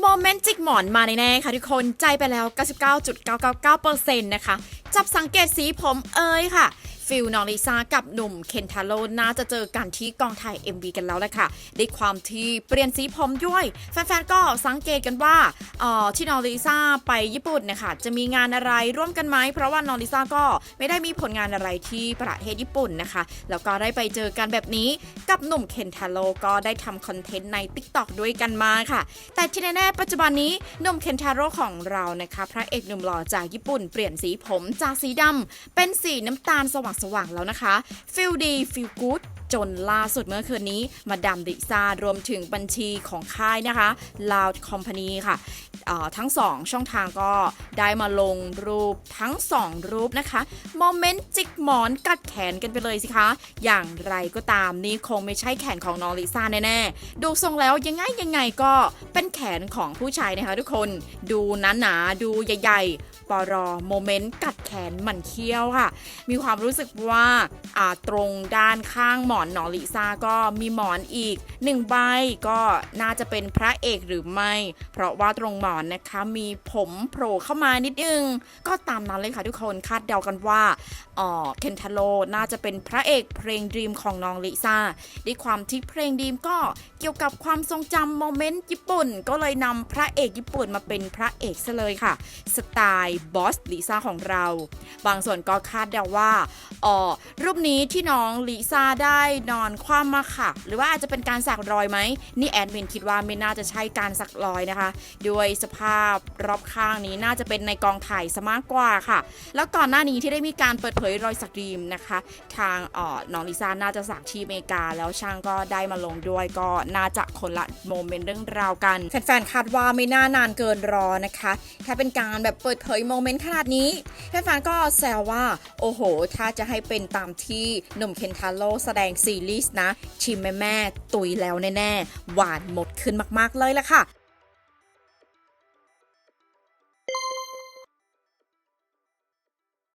โมเมนต์จิกหมอนมาแน่ๆค่ะทุกคนใจไปแล้ว 99.999%นะคะ จับสังเกตสีผมเอ้ยค่ะ ฟิลนอริซากับหนุ่มเคนทาโร่น่าจะเจอกันที่กองถ่าย MV กันแล้วแหละค่ะด้วยความที่เปลี่ยนสีผมด้วย แฟนๆ ก็สังเกตกันว่าเอ่อที่นอริซาไปญี่ปุ่นนะคะจะมีงานอะไรร่วมกันไหม เพราะว่านอริซาก็ไม่ได้มีผลงานอะไรที่ประเทศญี่ปุ่นนะคะ แล้วก็ได้ไปเจอกันแบบนี้กับหนุ่มเคนทาโร่ก็ได้ทำคอนเทนต์ใน TikTok ด้วยกันมาค่ะ แต่ที่แน่ๆปัจจุบันนี้หนุ่มเคนทาโร่ของเรานะคะพระเอกหนุ่มหล่อจากญี่ปุ่นเปลี่ยนสีผมจากสีดำเป็นสีน้ำตาลสว่างสว่างแล้วนะคะฟิลดีฟิลกู๊ดจนล่าสุดเมื่อคืนนี้ มาดามดิซารวมถึงบัญชีของค่ายนะคะ Loud Company ค่ะ ทั้งสองช่องทางก็ได้มาลงรูปทั้งสองรูปนะคะโมเมนต์จิกหมอนกัดแขนกันไปเลยสิคะ อย่างไรก็ตามนี่คงไม่ใช่แขนของน้องลิซ่าแน่ๆ ดูทรงแล้วยังไงยังไงก็เป็นแขนของผู้ชายนะคะทุกคน ดูหนาๆดูใหญ่ๆปรอโมเมนต์กัดแขนหมันเคี้ยวค่ะ มีความรู้สึกว่าอ่าตรงด้านข้างหมอนน้องลิซ่าก็มีหมอนอีกหนึ่งใบก็น่าจะเป็นพระเอกหรือไม่ เพราะว่าตรงหมอนนะคะ มีผมโผล่เข้ามานิดนึง ก็ตามนั้นเลยค่ะทุกคนคาดเดากันว่าอ๋อเคนทาโร่น่าจะเป็นพระเอกเพลงดีมของน้องลิซ่าด้วยความที่เพลงดีมก็เกี่ยวกับความทรงจำโมเมนต์ญี่ปุ่น ก็เลยนำพระเอกญี่ปุ่นมาเป็นพระเอกซะเลยค่ะ สไตล์บอสลิซ่าของเรา บางส่วนก็คาดเดาว่าอ๋อรูปนี้ที่น้องลิซ่าได้นอนคว่ำมาค่ะ หรือว่าอาจจะเป็นการสักรอยไหมนี่แอดมินคิดว่าไม่น่าจะใช่การสักรอยนะคะ ด้วยสภาพรอบข้างนี้น่าจะเป็นในกองถ่ายซะมากกว่าค่ะ แล้วก่อนหน้านี้ที่ได้มีการเปิดเผยรอยสักดีมนะคะ ทางอ่อน้องลิซ่าน่าจะสักที่อเมริกา แล้วช่างก็ได้มาลงด้วยก็น่าจะคนละโมเมนต์เรื่องราวกันแฟนๆคาดว่าไม่น่านานเกินรอนะคะถ้าเป็นการแบบเปิดเผยโมเมนต์ขนาดนี้แฟนๆก็แซวว่าโอ้โห ถ้าจะให้เป็นตามที่หนุ่มเคนทาโร่แสดงซีรีส์นะทีมแม่ๆตุยแล้วแน่ๆหวานหมดขึ้นมากๆเลยละค่ะ